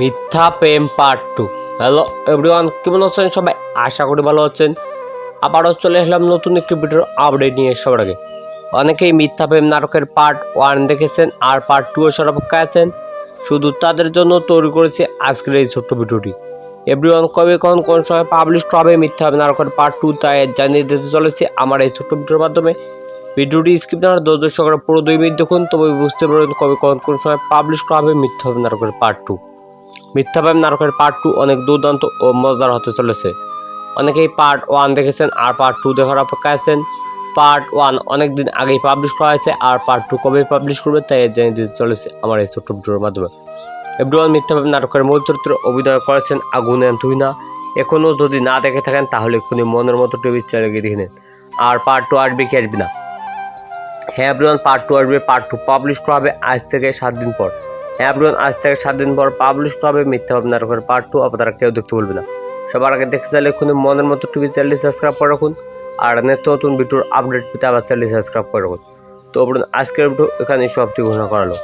মিথ্যা প্রেম part two hello everyone কেমন আছেন সবাই? আশা করি ভালো আছেন। আবারও চলে আসলাম নতুন একটি ভিডিওর আপডেট নিয়ে সবার আগে। অনেকেই মিথ্যা প্রেম নাটকের পার্ট ওয়ান দেখেছেন আর পার্ট টু এর অপেক্ষায় আছেন। শুধু তাদের জন্য তৈরি করেছে আজকের এই ছোট্ট ভিডিওটি। এভরিওয়ান কবে, কখন, কোন সময় পাবলিশ হবে মিথ্যা প্রেম নাটকের পার্ট টু তাই জানিয়ে দিতে চলেছে আমার এই ছোট্ট ভিডিওর মাধ্যমে। ভিডিওটি স্কিপ না দশ দশ করে পুরো দুই মিনিট দেখুন, তবে বুঝতে পারবেন কবে, কখন, কোন সময় পাবলিশ হবে মিথ্যা প্রেম নাটকের পার্ট টু মিথ্যাপ্রেম নাটকের পার্ট টু অনেক দুর্দান্ত ও মজাদার হতে চলেছে। অনেকেই পার্ট ওয়ান দেখেছেন আর পার্ট টু দেখার অপেক্ষায় আছেন। পার্ট ওয়ান অনেক দিন আগেই পাবলিশ করা হয়েছে আর পার্ট টু কবে পাবলিশ করবে তাই জানিয়ে দিতে চলেছে আমার এই ছোট্ট ভিডিওর মাধ্যমে। এভরিওয়ান মিথ্যাপ্রেম নাটকের মূল চরিত্রে অভিনয় করেছেন আগুন তুহিনা। এখনও যদি না দেখে থাকেন তাহলে এক্ষুনি মনের মতো টিভি চ্যানেলে গিয়ে দেখে নিন। আর পার্ট টু আসবে কি আসবে না। হ্যাঁ এভরিওয়ান পার্ট টু আসবে পার্ট টু পাবলিশ করা হবে আজ থেকে সাত দিন পর। হ্যাঁ আজ থেকে সাত দিন পর পাবলিশ হবে মিথ্যা ভাব নাটকের পার্ট টু আপনারা কেউ দেখতে বলবে না। সবার আগে দেখতে চাইলে এখন মনের মতো টিভি চ্যানেলটি সাবস্ক্রাইব করে রাখুন আর নিত্য নতুন ভিডিওর আপডেট পেতে আবার চ্যানেলটি সাবস্ক্রাইব করে রাখুন। তো আজকের ভিডিও এখানে সবটি ঘোষণা করালো